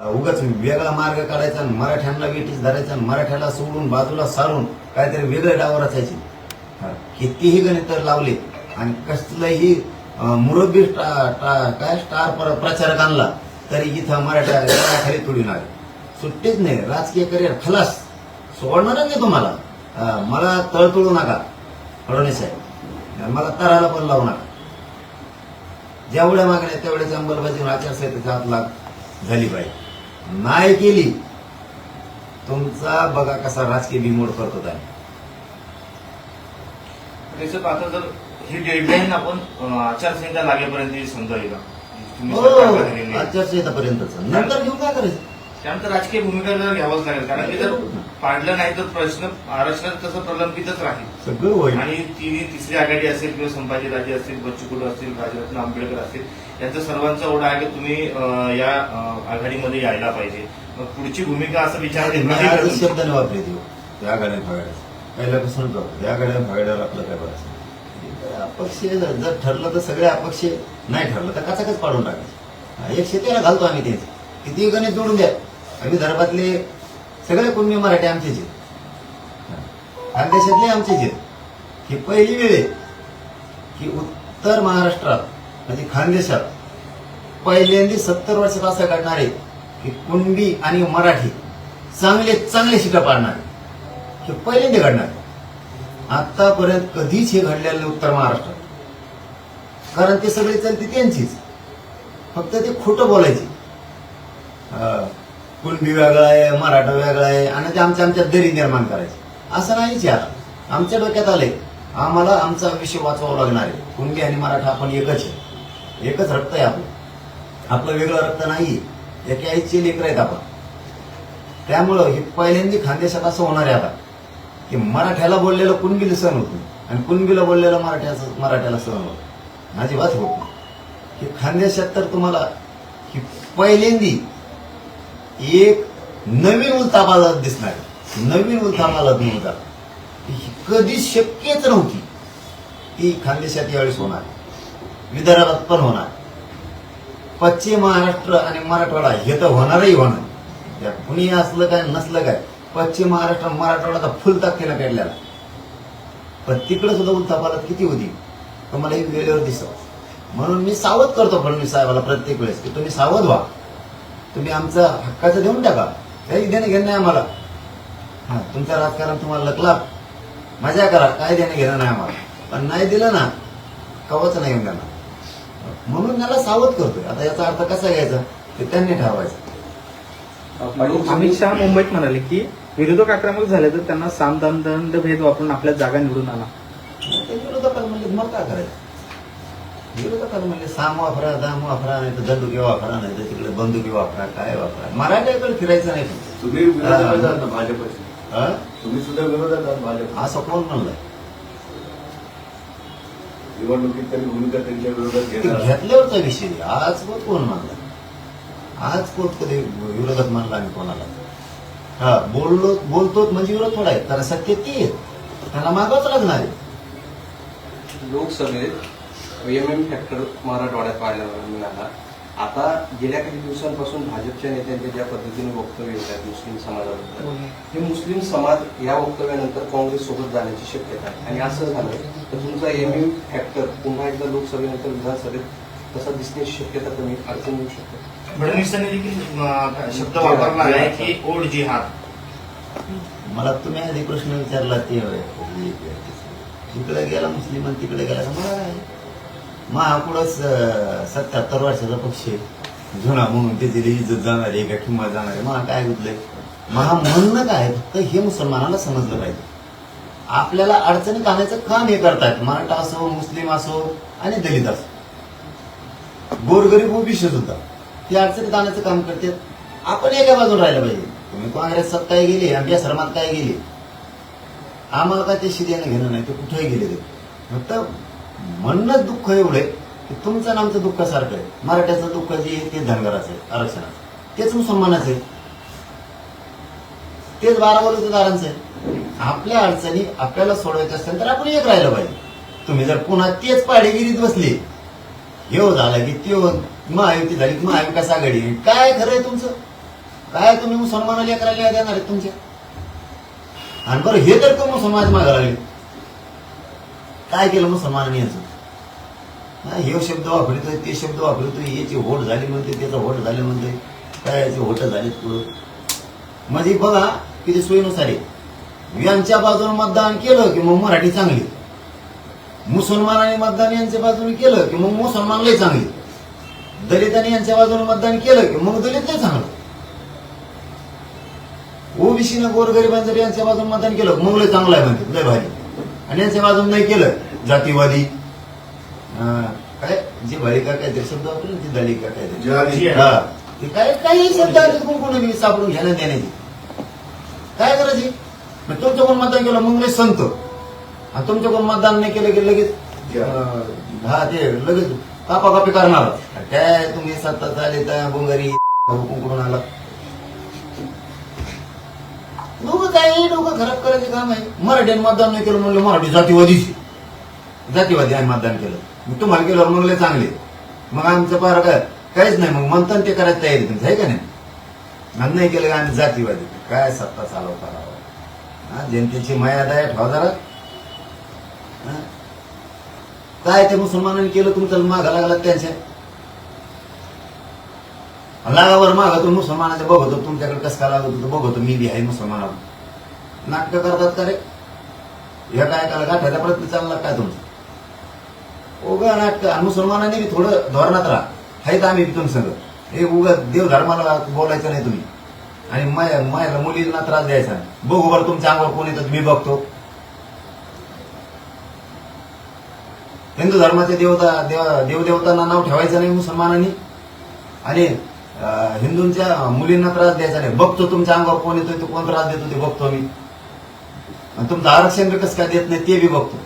उगाच वेगळा मार्ग काढायचा आणि मराठ्यांना वेटीस धरायचा आणि मराठ्याला सोडून बाजूला सारून काहीतरी वेगळे डाव रचायचे. कितीही गणित लावले आणि कसलंही मुरब्बी काय स्टार प्रचारक आणला तरी इथं मराठ्या खाली तुडून आले सुट्टीच नाही राजकीय करिअर खलास. सोडणारच नाही तुम्हाला. मला तळतळू नका फडणवीस साहेब. मला तराला पण लावू नका. जेवढ्या मागण्या तेवढ्याच अंमलबजावणी आचारसंहितेचा हात लाग. झाली पाहिजे नाही केली. तुमचा बघा कसा राजकीय बिमोड करतो आता जर ही डेडलाईन आपण आचारसंहिता लागेपर्यंत समजा हो. आचारसंहितापर्यंतच. नंतर घेऊन काय करायचं? त्यानंतर राजकीय भूमिका जर घ्यावंच लागेल. कारण की जर पाडलं नाही तर प्रश्न आरक्षणात कसं प्रलंबितच राहील. सगळं होईल. आणि ती तिसरी आघाडी असेल किंवा संभाजीराजे असतील बच्चू कडू असतील राजरत्न आंबेडकर असतील यांचा सर्वांचा ओढा आहे की तुम्ही या आघाडीमध्ये यायला पाहिजे. मग पुढची भूमिका असं विचार शब्दाने वापरे देऊ त्या गाड्या फागाड्या पहिल्यापासून जाऊ त्या गाड्या फागाड्यावर आपलं काय करायचं? अपक्ष जर ठरलं तर सगळे अपक्ष नाही ठरलं तर कचाकच पाडून टाकायचं. हा, एक शेतीला घालतो आम्ही त्यांचे किती गणित जोडून द्या. आम्ही विदर्भातले सगळे कुणबी मराठी आमचेच आहेत. खानदेशातले आमचेच आहेत. ही पहिली वेळ आहे की उत्तर महाराष्ट्रात म्हणजे खानदेशात पहिल्यांदा सत्तर वर्षात असं घडणार आहे की कुणबी आणि मराठी चांगले चांगले शिका पाडणार हे पहिल्यांदा घडणार आतापर्यंत कधीच हे घडलेलं उत्तर महाराष्ट्रात. कारण ते सगळे चलते त्यांचीच. फक्त ते खोटं बोलायचे. कुणबी वेगळा आहे मराठा वेगळा आहे आणि ते आमच्या आमच्या दरी निर्माण करायचे. असं नाहीच यार. आमच्या डोक्यात आले आम्हाला आमचा विषय वाचवावा लागणार आहे. कुणबी आणि मराठा आपण एकच आहे. एकच रक्त आहे आपलं. आपलं वेगळं रक्त नाही एका आईचे लेकर आहेत आपण. त्यामुळं हे पहिल्यांदा खानदेशात असं होणार आहे आता. की मराठ्याला बोललेलं कुणबीला सण होत नाही. आणि कुणबीला बोललेलं मराठ्याचं मराठ्याला सण होत अजिबात होत नाही. की खानदेशात तर तुम्हाला ही पहिल्यांदी एक नवीन मला दिसणार. आहे. नवीन मला नव्हता. ही कधीच शक्यच नव्हती. ती खानदेशात यावेळेस होणार. विदर्भात पण होणार. पश्चिम महाराष्ट्र आणि मराठवाडा हे तर होणारही होणार. त्या कुणी असलं काय नसलं काय पश्चिम महाराष्ट्र मराठवाडा फुल ताकदीला काढलेला. पण तिकडे सुद्धा उलथापालत किती होती? तुम्हाला एक वेळेवर दिसत. म्हणून मी सावध करतो फडणवीस साहेबाला प्रत्येक वेळेस की तुम्ही सावध व्हा. तुम्ही आमचं हक्काचं देऊन टाका. काही देणं घेणं नाही आम्हाला. हा तुमचं राजकारण तुम्हाला लकला. मजा करा काय देणं घेणं नाही आम्हाला. पण नाही दिलं ना कवच नाही येऊन देणार म्हणून त्याला सावध करतोय. आता याचा अर्थ कसा घ्यायचा? ते त्यांनी ठरवायचं. अमित शहा मुंबईत म्हणाले की विरोधक आक्रमक झाले तर त्यांना साम दाम दंड भेद वापरून आपल्या जागा निवडून आणा. ते विरोधकाला म्हणजे मग काय करायचं? म्हणजे साम वापरा दाम वापरा नाही तर दंडुकी वापरा नाही तर तिकडे बंदुकी वापरा काय वापरा? मराठ्याकडे फिरायचं नाही तुम्ही भाजपचे. हा? तुम्ही सुद्धा विरोधात भाजप असं कोण म्हणलंय निवडणुकीत तरी भूमिका त्यांच्या विरोधात घेतल्यावरचा विषय आज कोण कोण मानला आज कोण कधी विरोधात मानला आणि कोणाला? हा बोललो बोलतो म्हणजे विरोध थोडा आहे. कारण सत्य ती आहे. त्यांना मागावंच लागणार आहे. लोकसभेत एम एम फॅक्टर मराठवाड्यात पाहायला मिळाला. आता गेल्या काही दिवसांपासून भाजपच्या नेत्यांचे ज्या पद्धतीने वक्तव्य येत आहेत मुस्लिम समाजाबद्दल. हे मुस्लिम समाज या वक्तव्यानंतर काँग्रेस सोबत जाण्याची शक्यता आहे. आणि असं झालं तर तुमचा एम एम फॅक्टर पुन्हा एकदा लोकसभेनंतर विधानसभेत तसा दिसण्याची शक्यता कमी अडचण येऊ शकते. फडणवीसांनी देखील शब्द वापरला आहे की ओढ जिहाद मला तुम्ही आधी प्रश्न विचारला ते इकडे गेला मुस्लिम तिकडे गेला मला महाकुडच सत्याहत्तर वर्षाचा पक्ष आहे. जुना म्हणून त्याची इज्जत जाणार आहे का किंमत जाणार. आहे महा काय गुतलंय महा म्हणणं काय तर हे मुसलमानाला समजलं पाहिजे. आपल्याला अडचणीत आणायचं काम हे करतात. मराठा असो मुस्लिम असो आणि दलित असो. गोरगरीब ओबीसी सुद्धा. ते अडचणीत आणायचं काम करतात आपण एका बाजून राहिलं पाहिजे. तुम्ही काँग्रेसात काय गेले आमच्या श्रमात काय गेले? आम्हाला काय ते शिद्याने घेणं नाही ते कुठेही गेले ते फक्त म्हणणंच दुःख एवढं आहे की तुमचं आणि आमचं दुःख सारखं आहे. मराठ्याचं दुःख जे आहे ते धनगराचं आहे आरक्षणाचं तेच मुसलमानाचं आहे. तेच बारावलुतेदारांचं आहे. आपल्या अडचणी आपल्याला सोडवायच्या असतील तर आपण एक राहिलं पाहिजे. तुम्ही जर पुन्हा तेच पाडेगिरीत बसले हे हो झालं की ते हो, महायुती झाली की महाविकास आघाडी काय खरंय तुमचं? काय तुम्ही मुसलमानाला लेकराला देणार आहेत तुमच्या? आणि बरं हे तर तुम्ही मुसलमान मागा लागले. काय केलं मुसलमानाने याचं हा, हे शब्द वापरतोय ते शब्द वापरतोय याची होट झाली म्हणते त्याचं होट झाले म्हणते काय याची होट झाली पुढं? म्हणजे बघा किती सोयीनुसार आहे. यांच्या बाजूने मतदान केलं की मग मराठी चांगली. मुसलमानाने मतदान यांच्या बाजूने केलं की मग मुसलमान लय चांगली. दलितांनी यांच्या बाजूने मतदान केलं की मग दलित नाही चांगलं. ओबीसीनं गोरगरिबांचं जर यांच्या बाजूने मतदान केलं मग लय चांगलं आहे म्हणते लय भारी. आणि यांच्या बाजूने नाही केलं. जातीवादी. काय? जे का काय ते शब्द वापरले? ते दलित का काय ते. हा. काय? काही शब्द कोण कोणी सापडून घेण्यात देण्याची काय करायची? मग तुमच्या कोण मतदान केलं? मग लय संत. आणि तुमच्या कोण मतदान नाही केलं की लगेच हा ते लगेच कापा कापी करणार. काय तुम्ही सत्ता चाले त्या बोंगारी कुंकडून आला? लोक काही लोक खराब करायचे काम आहे. मराठ्याने मतदान नाही केलं म्हणलं मराठी जातीवादीची जातीवादी आहे मतदान केलं. मग तुम्हाला केलं मग लय चांगले. मग आमचं पार काय? काहीच नाही. मग म्हणताना ते करायचं तयारी तुमचं आहे का नाही? आणि नाही केलं का आम्ही जातीवादी? काय सत्ता चालव करावं? हा, जनतेची मर्यादा आहे ठेवा जरा. काय ते मुसलमानांनी केलं तुमचं मागा लागला त्यांच्या. लागावर मागतो मुसलमानाचं बघतो तुमच्याकडे कसं काय लागत होतं बघतो मी बी आहे मुसलमानावर. नाटकं करतात का रे? ह्या काय काला गाठायचा प्रयत्न चालला काय तुमचा? उगा नाटकं मुसलमानाने मुसलमानांनी बी थोडं धोरणात राहा. हायत आम्ही तुमसंग. हे उगा देव धर्माला बोलायचं नाही तुम्ही. आणि माया मायाला मुलींना त्रास द्यायचा बघू बरं तुमच्या अंगावर कोण येतं मी बघतो. हिंदू धर्माचे देवता देव देवदेवतांना नाव ठेवायचं नाही मुसलमानांनी. आणि हिंदूंच्या मुलींना त्रास द्यायचा नाही. बघतो तुमच्या अंगावर कोण येतोय तो कोण त्रास देतो ते बघतो मी तुमचं आरक्षण बी कसं काय देत नाही ते बी बघतो.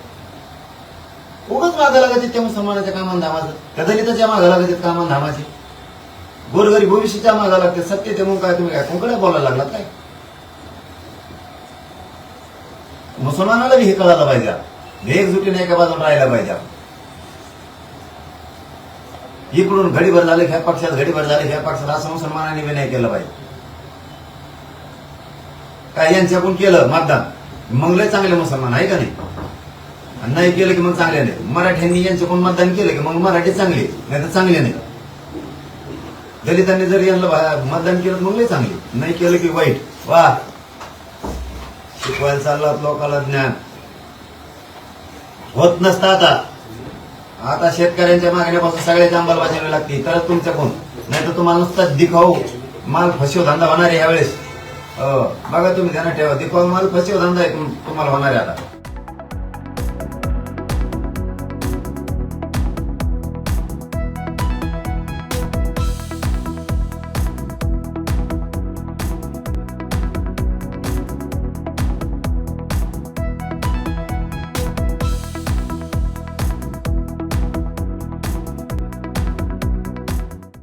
उगाच मागं लागत त्या मुसलमानाच्या कामान धामाचं. त्या दलिताच्या मागं लागत कामान धामाचे. गोरगरी भविष्याच्या मागं लागते सत्य ते मग काय तुम्ही काय कोणकडे बोलायला लागलात काय? मुसलमानाला बी हे कळायला पाहिजे. एकजुटीने एका बाजूला राहायला पाहिजे. आपण. इकडून घडीभर झालं ह्या पक्षात घडीभर झालं ह्या पक्षात असं मुसलमानांनी विनय नाही केलं पाहिजे. काय यांच्याकडून केलं? मतदान. मग लय चांगले मुसलमान आहे का नाही? नाही केलं की मग चांगले नाही. मराठ्यांनी यांच्याकडून मतदान केलं की मग मराठी चांगले नाही तर चांगले नाही. दलितांनी जर यांना मतदान केलं तर मग लय चांगले नाही केलं की वाईट. वा. शिकवायला चाललात लोकाला ज्ञान. होत नसतं आता. आता शेतकऱ्यांच्या मागण्यापासून सगळ्याची अंमलबजावणी लागते. तरच तुमचं कोण? नाही तर तुम्हाला नुसताच दिखाऊ. माल फसव धंदा होणार आहे यावेळेस. बघा तुम्ही ध्यानात ठेवा. दिखाऊ माल फसव धंदा आहे तुम्हाला होणार आहे आता.